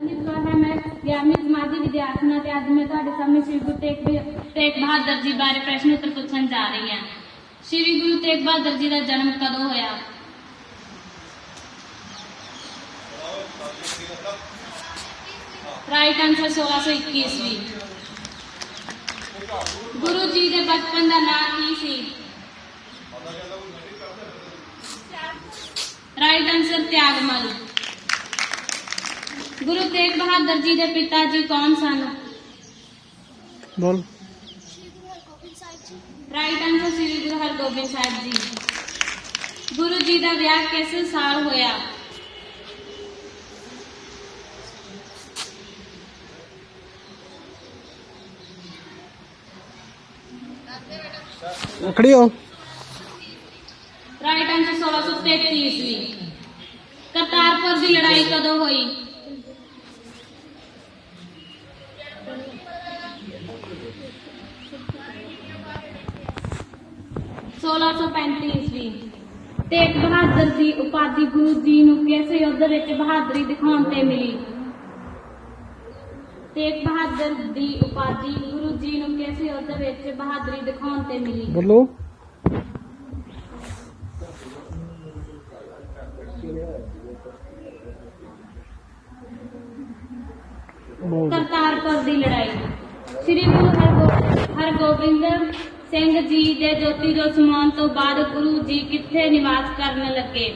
ਸੰਦੀਪ ਕੌਰ ਹੈ ਮੈਂ ਗਿਆਰਵੀਂ ਸਮਾਜੀ ਵਿਦਿਆਰਥਣ ਅਤੇ ਅੱਜ ਮੈਂ ਤੁਹਾਡੇ ਸਾਹਮਣੇ ਸ੍ਰੀ ਗੁਰੂ ਤੇਗ ਬ- ਤੇਗ ਬਹਾਦਰ ਜੀ ਬਾਰੇ ਪ੍ਰਸ਼ਨ ਉੱਤਰ ਪੁੱਛਣ ਜਾ ਰਹੀ ਹਾਂ ਸ੍ਰੀ ਗੁਰੂ ਤੇਗ ਬਹਾਦਰ ਜੀ ਦਾ ਜਨਮ ਕਦੋਂ ਹੋਇਆ ਰਾਈਟ ਆਨਸਰ 1621 ਈਸਵੀ ਗੁਰੂ ਜੀ ਦੇ ਬਚਪਨ ਦਾ ਨਾਮ ਕੀ ਸੀ ਰਾਈਟ ਆਨਸਰ ਤਿਆਗਮਲ ਗੁਰੂ ਤੇਗ ਬਹਾਦਰ ਜੀ ਦੇ ਪਿਤਾ ਜੀ ਕੌਣ ਸਨ? ਬੋਲ। Right answer Shri Guru Hargobind Sahib ji. Guru ji ਦਾ ਵਿਆਹ ਕਿਸ ਸਾਲ ਹੋਇਆ? ਖੜੀ ਹੋ। ਰਾਈਟ ਆਨਸਰ 1633 ਈਸਵੀ। ਕਰਤਾਰਪੁਰ ਦੀ ਲੜਾਈ ਕਦੋਂ ਹੋਈ ਸੋਲਾਂ ਸੌ ਪੈਂਤੀ ਈਸਵੀ। ਤੇਗ ਬਹਾਦਰ ਦੀ ਉਪਾਧੀ ਗੁਰੂ ਜੀ ਨੂੰ ਕਿਸ ਯੁੱਧ ਵਿੱਚ ਬਹਾਦਰੀ ਦਿਖਾਉਣ ਤੇ ਮਿਲੀ। ਤੇਗ ਬਹਾਦਰ ਦੀ ਉਪਾਧੀ ਗੁਰੂ ਜੀ ਨੂੰ ਕਿਸ ਯੁੱਧ ਵਿੱਚ ਬਹਾਦਰੀ ਦਿਖਾਉਣ ਤੇ ਮਿਲੀ। ਬੋਲੋ। ਕਰਤਾਰਪੁਰ ਦੀ ਲੜਾਈ। ਸ੍ਰੀ ਗੁਰੂ ਹਰਗੋ- ਹਰਗੋਬਿੰਦ ਸਿੰਘ ਜੀ ਦੇ ਜੋਤੀ ਜੋ ਸਮਾਉਣ ਤੋਂ ਬਾਅਦ ਗੁਰੂ ਜੀ ਕਿੱਥੇ ਨਿਵਾਸ ਕਰਨ ਲੱਗੇ?